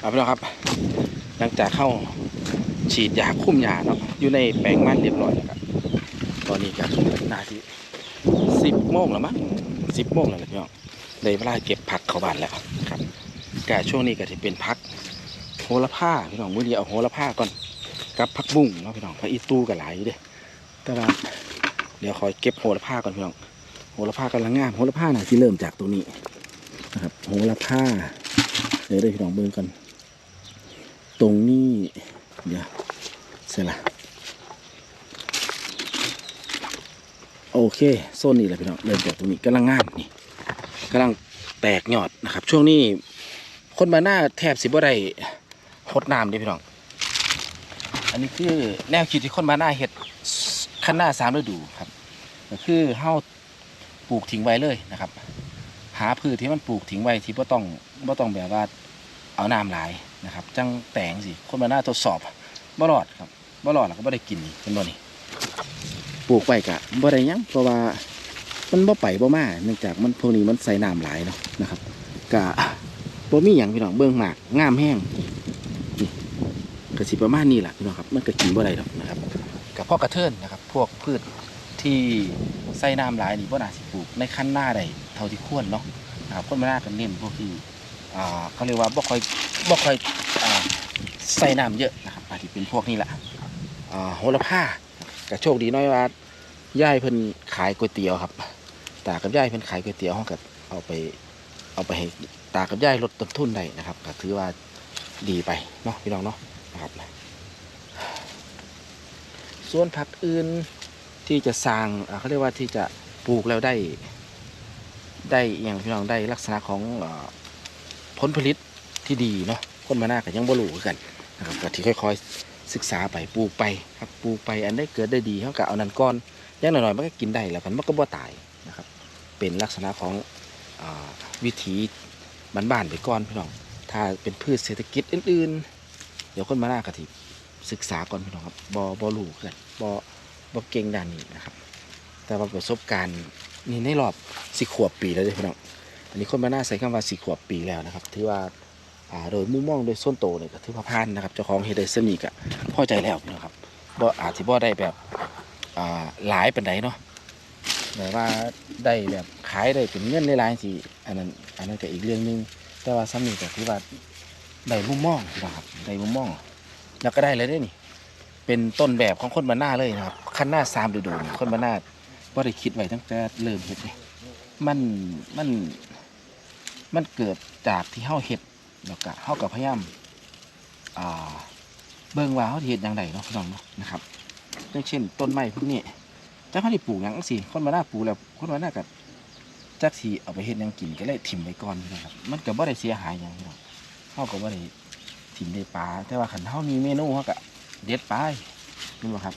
เอาไปแล้วครับ หลังจากเข้าฉีดยาคุมยาเนาะอยู่ในแปลงมันเรียบร้อยแล้วครับตอนนี้ก็นาทีสิบโมงแล้วมั้งสิบโมงแล้วพี่น้องได้เวลาเก็บผักเข้าบ้านแล้วครับกช่วงนี้ก็จะเป็นพักโหระพาพี่น้องมื้อนี้เอาโหระพาก่อนกับผักบุ้งเนาะพี่น้องผักอีตูก็หลายอยู่เด้แต่ว่าเดี๋ยวคอยเก็บโหระพาก่อนพี่น้องโหระพากำลังงามโหระพาน่ะที่เริ่มจากตรงนี้นะครับโหระพาเดี๋ยวได้พี่น้องเบิ่งกัน ตรงนี้ เดี๋ยวเสร็จละโอเคโซนนี้แหละพี่น้องเริ่มจากตรงนี้กำลังงามนี่กำลังแตกยอดนะครับ ช่วงนี้คนมาหน้าแทบสิบ่ได้หดน้ำด้พี่น้อง อันนี้คือแนวคิดที่คนมาหน้าเห็ดขั้นหน้าสามฤดูครับก็คือเฮาปลูกทิ้งไว้เลยนะครับ หาพืชที่มันปลูกทิ้งไว้ที่บ่ต้องบ่ต้องแบบว่าเอาน้ำหลาย นะครับ จังแตงสิคนมาหน้าทดสอบบ่รอดครับบ่รอดแล้วก็บ่ได้กินนี่เป็นบ่นี่ปลูกไปกะบ่ได้หยังเพราะว่ามันบ่ไปบ่มาเนื่องจากมันพวกนี้มันใส่น้ำหลายเนาะนะครับกะบ่มีหยังพี่น้องเบิ่งหมากงามแห้งนี่ก็สิประมาณนี้แหละพี่น้องครับมันก็กินบ่ได้ดอกนะครับกับพ่อกระเทินนะครับ พวกพืชที่ใส่น้ำหลายนี่บ่น่าสิปลูกในขั้นหน้าได้เท่าที่ควรเนาะนะครับคนมาหน้ากันเน้นพวกที่อ่าเขาเรียกว่าบ่ค่อยบ่ค่อยอ่า ใส่น้ำเยอะนะครับอาจจะเป็นพวกนี้แหละอ่าโหระพาก็โชคดีน้อยว่าย่ายเพิ่นขายก๋วยเตี๋ยวครับ ตากับย่ายเพิ่นขายก๋วยเตี๋ยวห้องกับเอาไปเอาไปให้ตากับย่ายลดต้นทุนได้นะครับก็ถือว่าดีไปเนาะพี่น้องเนาะนะครับส่วนผักอื่นที่จะสร้างเขาเรียกว่าที่จะปลูกแล้วได้ ได้อย่างพี่น้องได้ลักษณะของผลผลิตที่ดีเนาะ คนมาหน้าก็ยังบ่รู้คือกันนะครับก็ที่ค่อยๆศึกษาไปปลูกไปครับปลูกไปอันได้เกิดได้ดีเขาก็เอานันก้อนย่างหน่อยๆมันก็กินได้แล้วกันมันก็บ่ตายนะครับ เป็นลักษณะของอวิถีบ้านๆไปก่อนพี่น้อง ถ้าเป็นพืชเศรษฐกิจอื่นๆ เดี๋ยวคนมาหน้าก็ที่ศึกษาก่อนพี่น้องครับบ่บ่รู้คือกันบ่บ่เก่งด้านนี้นะครับ แต่ว่าประสบการณ์นี่ในรอบสิขวบปีแล้วเด้อพี่น้องอันนี้คนมาหน้าใส่คำว่าสี่ขวบปีแล้วนะครับถือว่า อ่าโดยมุมมองโดยส้นโตเนี่ยก็ถือว่าพานนะครับเจ้าของเฮดได้สนิกอะพอใจแล้วน้องครับบ่อาจจะบ่ได้แบบอ่าหลายป็นไดเนาะแบบว่าได้แบบขายได้เป็นเงินในรายๆสิอันนั้นอันนั้นก็อีกเรื่องหนึงแต่ว่าสนิก็ถือว่าได้มุมมองน้องครับได้มุมมอง แล้วก็ได้เลยได้นี่ เป็นต้นแบบของคนมาหน้าเลยนะครับขั้นหน้าสามดูนี่คนมาหน้าบ่ได้คิดไว้ตั้งแต่เริ่มเฮ็ดนี่มันมันมันเกิดจากที่เฮาเฮ็ด แล้วก็เฮากับพยายามเบิ่งว่าเฮาเฮ็ดอย่างไรเนาะพี่น้องเนาะนะครับอย่างเช่น ต้นไม้พวกนี้จักเฮาได้ปลูกหยังจังซี่คนมาหน้าปลูกแล้วคนมาหน้าก็จักสิเอาไปเฮ็ดหยังกินก็เลยถิ่มไว้ก่อนนะครับ มันก็บ่ได้เสียหายหยังพี่น้องเฮาก็บ่ได้ถิ่มได้ปลาแต่ว่าคันเฮามีเมนูเฮาก็เด็ดไปนี่บ่ครับ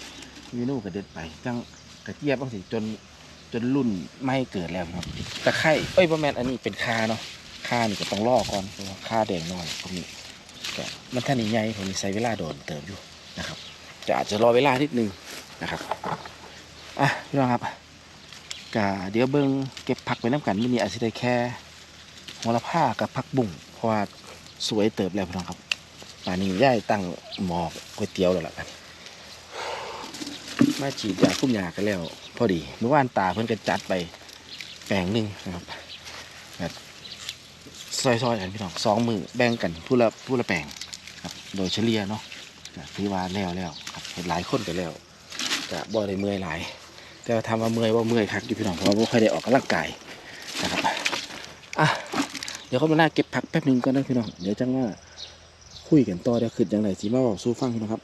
เมนูก็เด็ดไปจังกระเจี๊ยบจังซี่จนจนรุ่นไม่เกิดแล้วครับตะไคร้เอ้ยบ่แม่นอันนี้เป็นคาเนาะ ค่านี่ก็ต้องรอก่อนเพราะว่าค่าแดงน้อยพวกนี้ก็มันท่านใหญ่ผมมีใช้เวลาโดนเติมอยู่นะครับจะอาจจะรอเวลานิดนึงนะครับอะพี่น้องครับกะเดี๋ยวเบิ้งเก็บผักไปน้ำกันไมินี่อาจจะได้แค่หัวละผ้ากับผักบุ้งเพราะว่าสวยเติบแล้วพี่น้องครับป่านนี้ย่ายตั้งหมอก๋วยเตี๋ยวแล้วล่ะกันมาฉีดยาคุ้มยากันแล้ว พอดีเมื่อวานตาเพิ่นก็จัดไปแปลงหนึ่งนะครับ ซอยๆกันพี่น้องสองมือแบ่งกันผู้ละผู้ละแปลงครับ โดยเฉลี่ยเนาะก็ถือว่าแล้วแล้วครับเห็นหลายคนก็แล้วจะบ่ได้เมื่อยหลาย แต่ว่าทำว่าเมื่อยว่าเมื่อยคักอยู่พี่น้องเพราะว่าบ่ค่อยได้ออกกำลังกายนะครับอะเดี๋ยวเขามาหน้าเก็บผักแป๊บหนึงก่อนนะพี่น้องเดี๋ยวจังว่าคุยกันต่อเดี๋ยวขึ้นจังไรสิมาบอกสู้ฟังน้องครับ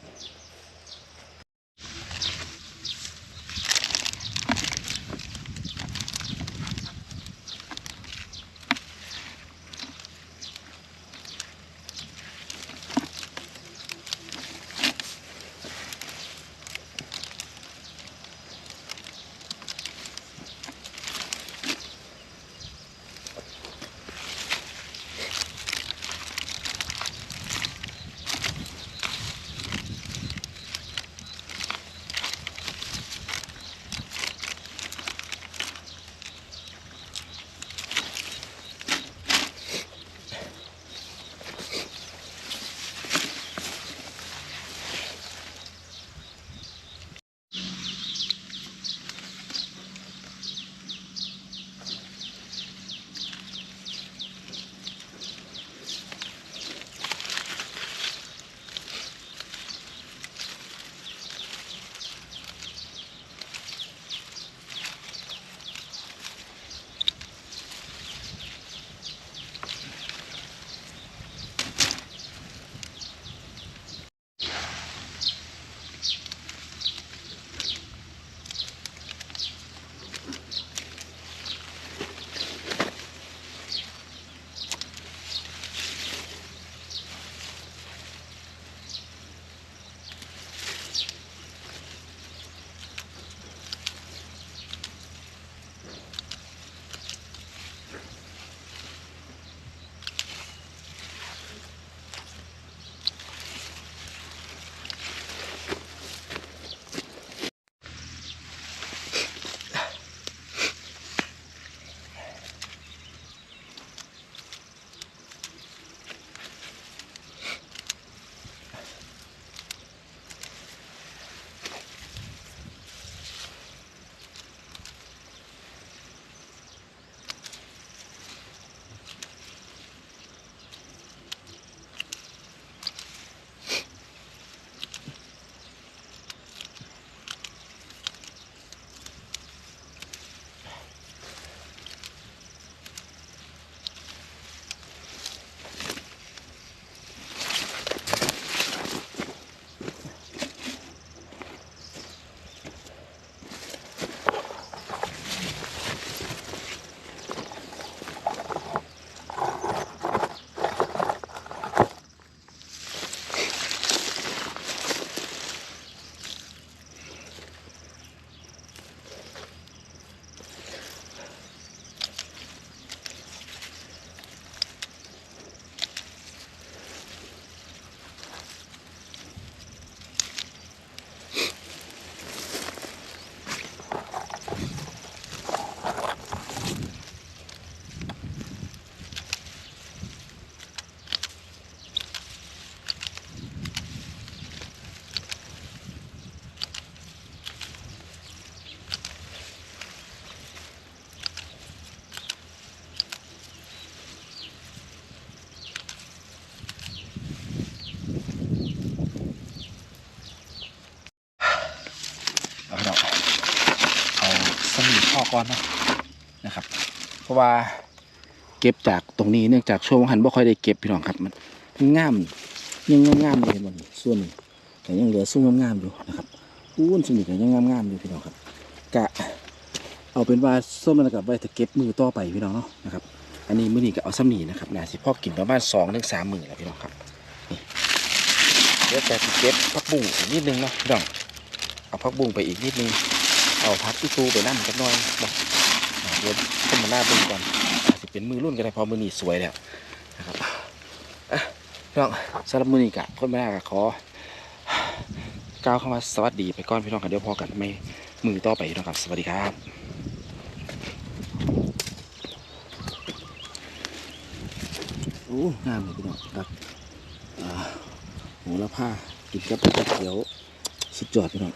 ก่อนนะนะครับ เพราะว่าเก็บจากตรงนี้เนื่องจากช่วงหันบ่ค่อยได้เก็บพี่น้องครับ มันมันงามยังง่ามๆเห็นบ่นี่ส่วนนี้แต่ยังเหลือซุ้มงามๆอยู่นะครับอู้นสนนี้ก็ยังง่ามๆอยู่พี่น้องครับ กะ เอาเป็นว่าส้มมันกับไว้ถ้าเก็บมือต่อไปพี่น้องเนาะนะครับ อันนี้มื้อนี้ก็เอาซ้ำหนีนะครับนาสิพ่อกินประมาณสองถึงสามหมื้อแล้วพี่น้องครับนี่เดี๋ยวแต่เก็บผักบุ้งอีกนิดนึงเนาะพี่น้องเอาผักบุ้งไปอีกนิดนึง เอาพักที่ตูไปนั่นกันหน่อยบอกอ่าเดี๋ยวขึ้นมาหน้าเบึงก่อนอาจจะเป็นมือรุ่นก็ได้พอมือนี่สวยแล้วนะครับอะพี่น้องสำหรับมือนี่กะคนมาหน้ากะขอก้าวเข้ามาสวัสดีไปก่อนพี่น้องกันเดี๋ยวพอกันไม่มือต่อไปพี่น้องครับ สวัสดีครับโอ้งามเลยพี่น้องครับอ่าโหระพากินกับก๋วยเตี๋ยวสุดยอดพี่น้อง